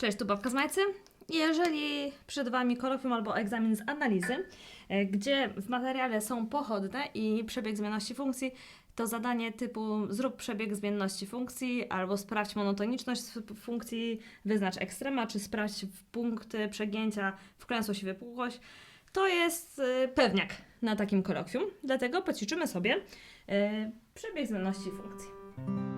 Cześć, tu Babka z Majcy. Jeżeli przed Wami kolokwium albo egzamin z analizy, e, gdzie w materiale są pochodne i przebieg zmienności funkcji, to zadanie typu zrób przebieg zmienności funkcji albo sprawdź monotoniczność funkcji, wyznacz ekstrema, czy sprawdź punkty przegięcia wklęsłość i wypukłość, to jest e, pewniak na takim kolokwium. Dlatego poćwiczymy sobie e, przebieg zmienności funkcji.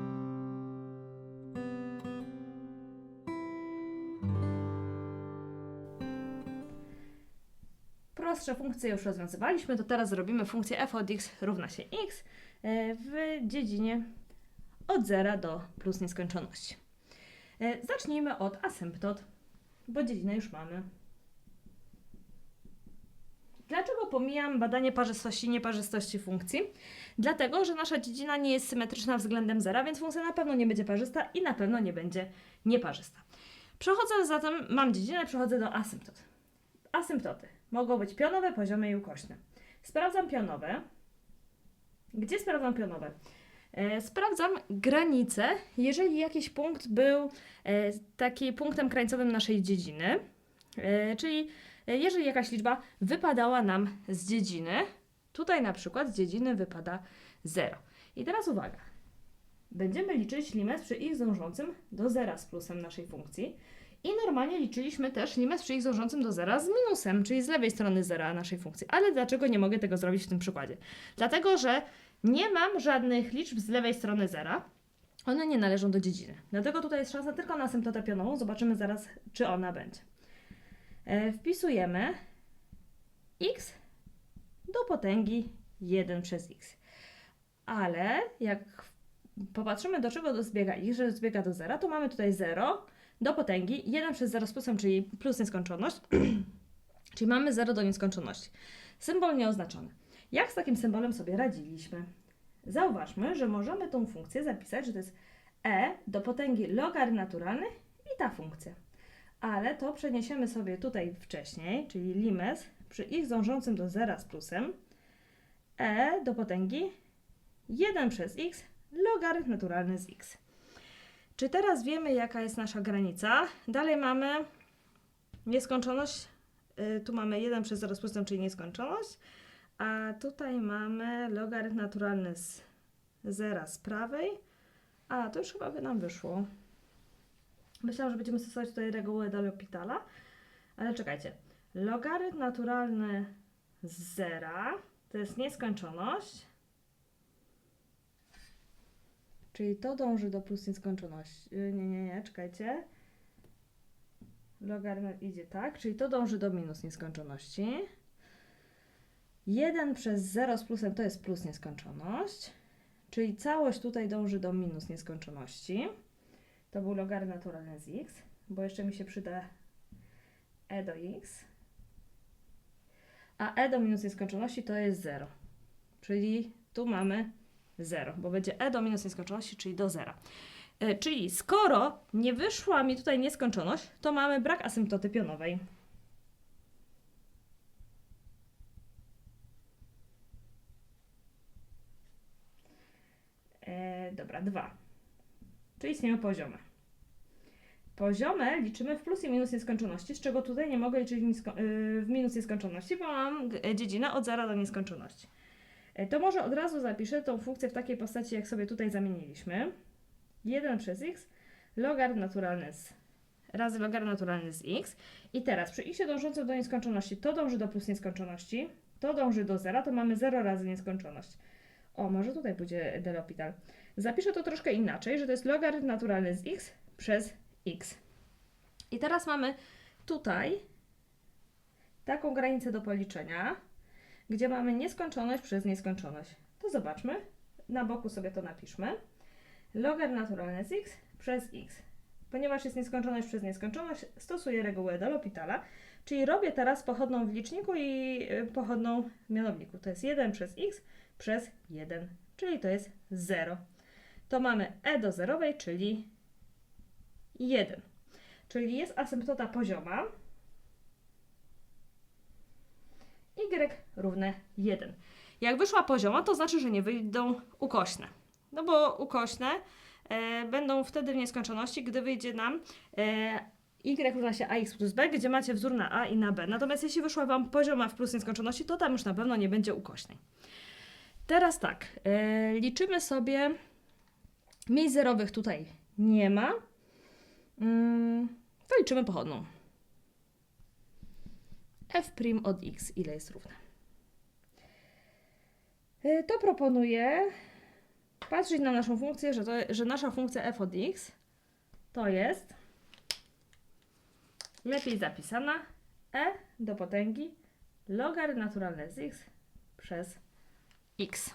Prostsze funkcje już rozwiązywaliśmy, to teraz zrobimy funkcję f od x równa się x e, w dziedzinie od 0 do plus nieskończoności. E, Zacznijmy od asymptot, bo dziedzinę już mamy. Dlaczego pomijam badanie parzystości i nieparzystości funkcji? Dlatego, że nasza dziedzina nie jest symetryczna względem zera, więc funkcja na pewno nie będzie parzysta i na pewno nie będzie nieparzysta. Przechodząc zatem, mam dziedzinę, przechodzę do asymptot. Asymptoty mogą być pionowe, poziome i ukośne. Sprawdzam pionowe. Gdzie sprawdzam pionowe? E, sprawdzam granicę, jeżeli jakiś punkt był e, taki punktem krańcowym naszej dziedziny, e, czyli jeżeli jakaś liczba wypadała nam z dziedziny, tutaj na przykład z dziedziny wypada 0. I teraz uwaga. Będziemy liczyć limes przy x dążącym do zera z plusem naszej funkcji. I normalnie liczyliśmy też limes przy x dążącym do zera z minusem, czyli z lewej strony zera naszej funkcji. Ale dlaczego nie mogę tego zrobić w tym przykładzie? Dlatego, że nie mam żadnych liczb z lewej strony zera. One nie należą do dziedziny. Dlatego tutaj jest szansa tylko na asymptotę pionową. Zobaczymy zaraz, czy ona będzie. E, wpisujemy x do potęgi 1 przez x. Ale jak popatrzymy, do czego zbiega x, że zbiega do zera, to mamy tutaj 0 do potęgi 1 przez 0 z plusem, czyli plus nieskończoność, czyli mamy 0 do nieskończoności. Symbol nieoznaczony. Jak z takim symbolem sobie radziliśmy? Zauważmy, że możemy tą funkcję zapisać, że to jest e do potęgi logarytm naturalny i ta funkcja. Ale to przeniesiemy sobie tutaj wcześniej, czyli limes przy x dążącym do 0 z plusem e do potęgi 1 przez x logarytm naturalny z x. Czy teraz wiemy, jaka jest nasza granica? Dalej mamy nieskończoność. y, Tu mamy 1 przez 0 z plusem, czyli nieskończoność. A tutaj mamy logarytm naturalny z zera z prawej. A, to już chyba by nam wyszło. Myślałam, że będziemy stosować tutaj regułę de L'Hospitala. Ale czekajcie. Logarytm naturalny z zera to jest nieskończoność. Czyli to dąży do plus nieskończoności. Y, Nie, nie, nie, czekajcie. Logarytm idzie tak, czyli to dąży do minus nieskończoności. 1 przez 0 z plusem to jest plus nieskończoność. Czyli całość tutaj dąży do minus nieskończoności. To był logarytm naturalny z x, bo jeszcze mi się przyda e do x. A e do minus nieskończoności to jest 0. Czyli tu mamy 0, bo będzie e do minus nieskończoności, czyli do 0. E, czyli skoro nie wyszła mi tutaj nieskończoność, to mamy brak asymptoty pionowej. E, dobra, 2. Czyli istnieją poziome. Poziome liczymy w plus i minus nieskończoności, z czego tutaj nie mogę liczyć w y, minus nieskończoności, bo mam dziedzinę od 0 do nieskończoności. E, To może od razu zapiszę tą funkcję w takiej postaci, jak sobie tutaj zamieniliśmy. 1 przez x logarytm naturalny z razy logarytm naturalny z x. I teraz przy x dążącym do nieskończoności to dąży do plus nieskończoności, to dąży do zera, to mamy 0 razy nieskończoność. O, może tutaj pójdzie de L'Hopital. Zapiszę to troszkę inaczej, że to jest logarytm naturalny z x przez x. I teraz mamy tutaj taką granicę do policzenia, gdzie mamy nieskończoność przez nieskończoność. To zobaczmy. Na boku sobie to napiszmy. Logarytm naturalny z x przez x. Ponieważ jest nieskończoność przez nieskończoność, stosuję regułę de L'Hospitala, czyli robię teraz pochodną w liczniku i y, pochodną w mianowniku. To jest 1 przez x przez 1, czyli to jest 0. To mamy e do zerowej, czyli 1. Czyli jest asymptota pozioma y równe 1. Jak wyszła pozioma, to znaczy, że nie wyjdą ukośne. No bo ukośne e, będą wtedy w nieskończoności, gdy wyjdzie nam e, y równa się ax plus b, gdzie macie wzór na a i na b. Natomiast jeśli wyszła Wam pozioma w plus nieskończoności, to tam już na pewno nie będzie ukośnej. Teraz tak, yy, liczymy sobie, miejsc zerowych tutaj nie ma, Mm, to liczymy pochodną. F' od x, ile jest równe? Yy, To proponuję patrzeć na naszą funkcję, że, to, że nasza funkcja f od x to jest lepiej zapisana e do potęgi logarytm naturalny z x przez x.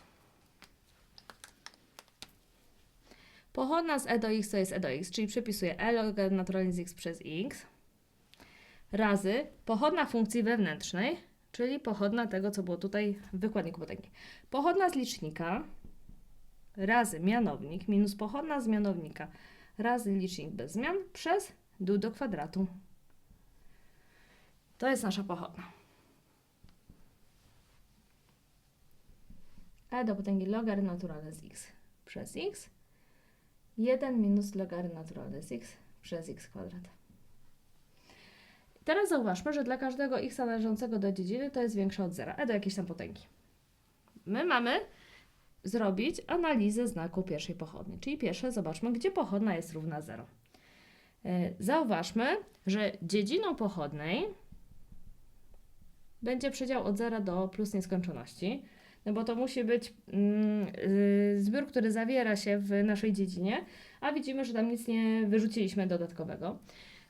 Pochodna z e do x to jest e do x, czyli przepisuję e logarytm naturalny z x przez x razy pochodna funkcji wewnętrznej, czyli pochodna tego, co było tutaj w wykładniku potęgi. Pochodna z licznika razy mianownik minus pochodna z mianownika razy licznik bez zmian przez dół do kwadratu. To jest nasza pochodna. e do potęgi logarytm naturalny z x przez x 1 minus logarytm naturalny z x przez x kwadrat. Teraz zauważmy, że dla każdego x należącego do dziedziny to jest większe od zera, e do jakiejś tam potęgi. My mamy zrobić analizę znaku pierwszej pochodni, czyli pierwsze zobaczmy, gdzie pochodna jest równa 0. Zauważmy, że dziedziną pochodnej będzie przedział od 0 do plus nieskończoności, no bo to musi być mm, y, zbiór, który zawiera się w naszej dziedzinie, a widzimy, że tam nic nie wyrzuciliśmy dodatkowego.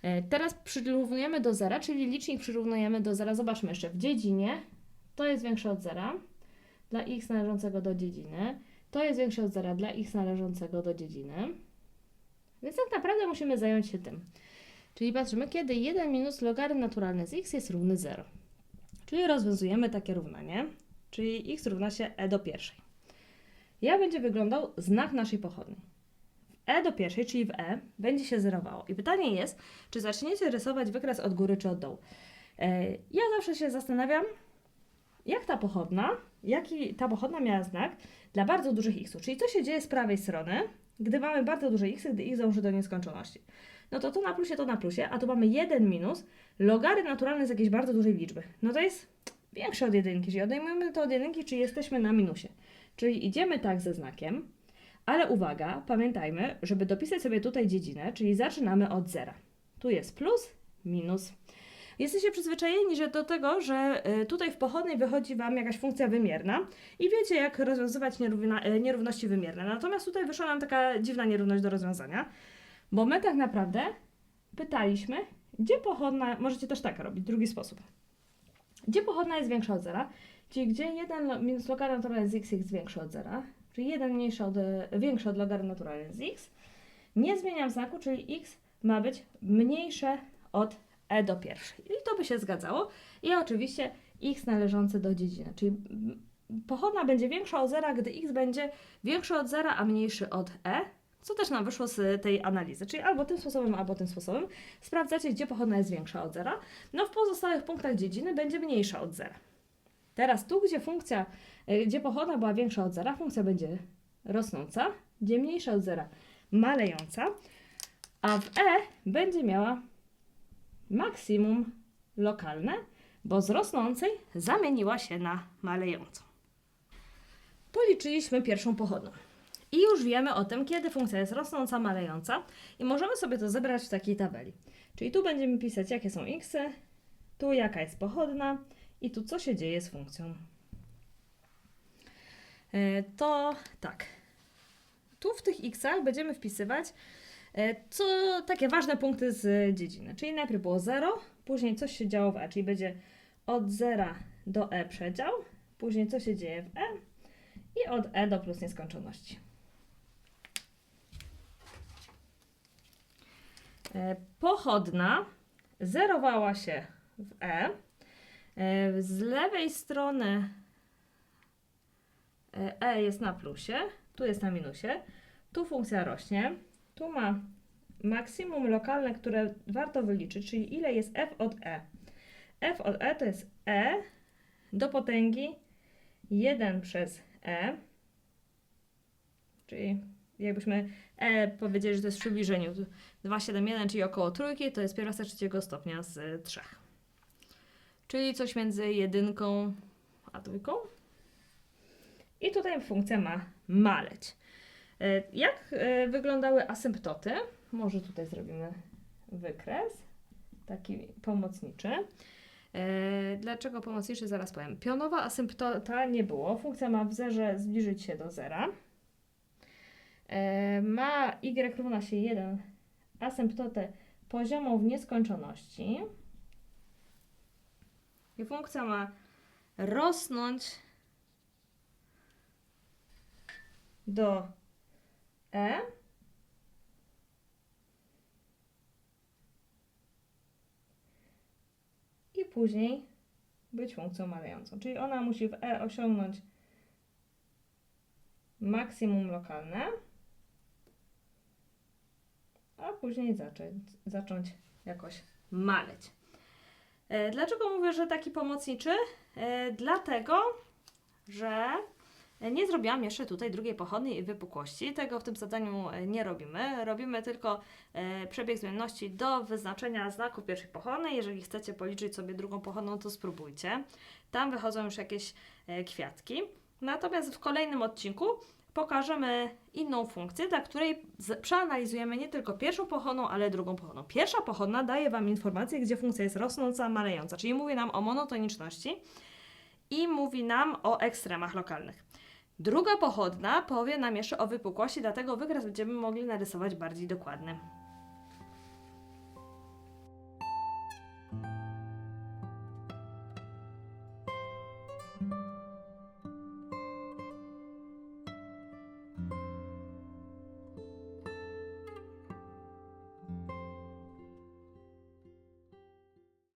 E, Teraz przyrównujemy do zera, czyli licznik przyrównujemy do zera. Zobaczmy jeszcze, w dziedzinie to jest większe od zera dla x należącego do dziedziny, to jest większe od zera dla x należącego do dziedziny. Więc tak naprawdę musimy zająć się tym. Czyli patrzymy, kiedy 1 minus logarytm naturalny z x jest równy 0. Czyli rozwiązujemy takie równanie, czyli x równa się e do pierwszej. Jak będzie wyglądał znak naszej pochodni? E do pierwszej, czyli w e, będzie się zerowało. I pytanie jest, czy zaczniecie rysować wykres od góry czy od dołu? E, Ja zawsze się zastanawiam, jak ta pochodna, jaki ta pochodna miała znak dla bardzo dużych xów. Czyli co się dzieje z prawej strony, gdy mamy bardzo duże x, gdy x dąży do nieskończoności. No to to na plusie, to na plusie, a tu mamy 1 minus logarytm naturalny z jakiejś bardzo dużej liczby. No to jest większe od jedynki, czyli odejmujemy to od jedynki, czy jesteśmy na minusie. Czyli idziemy tak ze znakiem, ale uwaga, pamiętajmy, żeby dopisać sobie tutaj dziedzinę, czyli zaczynamy od zera. Tu jest plus, minus. Jesteście przyzwyczajeni że do tego, że y, tutaj w pochodnej wychodzi Wam jakaś funkcja wymierna i wiecie, jak rozwiązywać y, nierówności wymierne. Natomiast tutaj wyszła nam taka dziwna nierówność do rozwiązania, bo my tak naprawdę pytaliśmy, gdzie pochodna, możecie też tak robić, drugi sposób. Gdzie pochodna jest większa od zera, czyli gdzie 1 lo- minus logarytm naturalny z x jest większy od zera, czyli 1 mniejszy od, większy od logarytm naturalny z x. Nie zmieniam znaku, czyli x ma być mniejsze od e do pierwszej. I to by się zgadzało. I oczywiście x należące do dziedziny, czyli pochodna będzie większa od zera, gdy x będzie większy od zera, a mniejszy od e, co też nam wyszło z tej analizy. Czyli albo tym sposobem, albo tym sposobem. Sprawdzacie, gdzie pochodna jest większa od zera. No w pozostałych punktach dziedziny będzie mniejsza od zera. Teraz tu, gdzie funkcja, gdzie pochodna była większa od zera, funkcja będzie rosnąca, gdzie mniejsza od zera malejąca, a w e będzie miała maksimum lokalne, bo z rosnącej zamieniła się na malejącą. Policzyliśmy pierwszą pochodną. I już wiemy o tym, kiedy funkcja jest rosnąca, malejąca i możemy sobie to zebrać w takiej tabeli. Czyli tu będziemy pisać, jakie są xy, tu jaka jest pochodna i tu co się dzieje z funkcją. E, To tak. Tu w tych x'ach będziemy wpisywać e, co takie ważne punkty z dziedziny. Czyli najpierw było 0, później coś się działo w e, czyli będzie od 0 do e przedział, później co się dzieje w e i od e do plus nieskończoności. E, Pochodna zerowała się w E. E, Z lewej strony e, E jest na plusie, tu jest na minusie, tu funkcja rośnie, tu ma maksimum lokalne, które warto wyliczyć, czyli ile jest f od e. f od e to jest e do potęgi 1 przez e, czyli jakbyśmy e powiedzieli, że to jest w przybliżeniu, 2,71, czyli około trójki, to jest pierwiastek trzeciego stopnia z y, trzech. Czyli coś między jedynką a trójką. I tutaj funkcja ma maleć. Y, Jak y, wyglądały asymptoty? Może tutaj zrobimy wykres, taki pomocniczy. E, Dlaczego pomocniczy? Zaraz powiem. Pionowa asymptota nie było. Funkcja ma w zerze zbliżyć się do zera. E, Ma y równa się 1 asymptotę poziomą w nieskończoności. I funkcja ma rosnąć do e i później być funkcją malejącą. Czyli ona musi w E osiągnąć maksimum lokalne, a później zacząć, zacząć jakoś maleć. E, Dlaczego mówię, że taki pomocniczy? E, Dlatego, że nie zrobiłam jeszcze tutaj drugiej pochodnej i wypukłości. Tego w tym zadaniu e, nie robimy. Robimy tylko e, przebieg zmienności do wyznaczenia znaku pierwszej pochodnej. Jeżeli chcecie policzyć sobie drugą pochodną, to spróbujcie. Tam wychodzą już jakieś e, kwiatki. Natomiast w kolejnym odcinku pokażemy inną funkcję, dla której przeanalizujemy nie tylko pierwszą pochodną, ale drugą pochodną. Pierwsza pochodna daje Wam informację, gdzie funkcja jest rosnąca, malejąca, czyli mówi nam o monotoniczności i mówi nam o ekstremach lokalnych. Druga pochodna powie nam jeszcze o wypukłości, dlatego wykres będziemy mogli narysować bardziej dokładny.